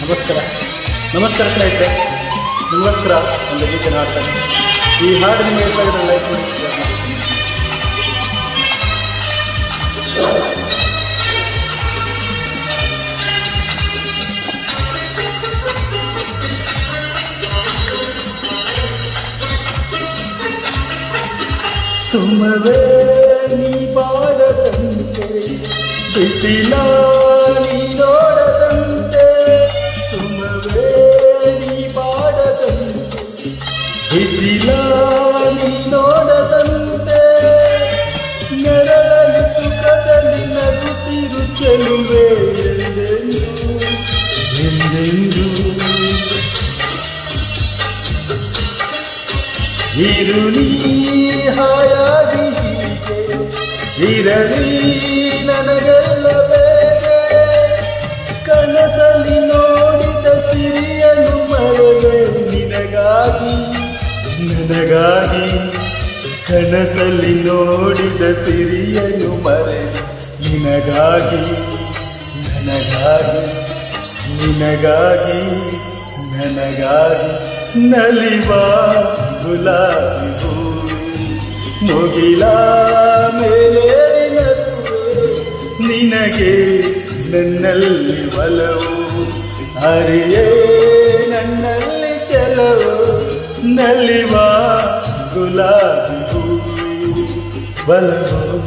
ನಮಸ್ಕಾರ ನಮಸ್ಕಾರ ಸ್ನೇಹಿತರೆ ನಿಮಗೋಸ್ಕರ ಒಂದು ಗೀತೆ ಹಾಡ್ತಾನೆ ಈ ಹಾಡು ನಿಮಗೆ ಇಷ್ಟ ಆಗಿದ್ರೆ ಲೈಕ್ ಮಾಡಿ share ಮಾಡಿ. ಸುಮವೇ ನೀ ಬಾಡದಂತೆ ಬಿಸಿಲ ಬಾಡದಂತೆ ಬಿಸಿಲ ನೋಡದಂತೆ. ನೆರಳಲ್ಲಿ ಸುಖದಲ್ಲಿ ಇರುಳಿ ಹಾಯಾಗಿ ಇರಲಿ ನನಗೆಲ್ಲ ನಿನಗಾಗಿ ಕನಸಲ್ಲಿ ನೋಡಿದ ಸಿರಿಯನು ಮರೆ. ನಿನಗಾಗಿ, ನನಗಾಗಿ ನಿನಗಾಗಿ, ನನಗಾಗಿ ನಲಿವ ಗುಲಾಬಿ ಮುಗಿಲ ಮೇಲೇರಿನ ನಿನಗೆ ನನ್ನಲ್ಲಿ ಒಲವು. ಅರಿಯೇ ನನ್ನಲ್ಲಿ ಚಲವು. ನಲಿವ ಗುಲಾಬಿ ಹೂವಿ ಬಲವು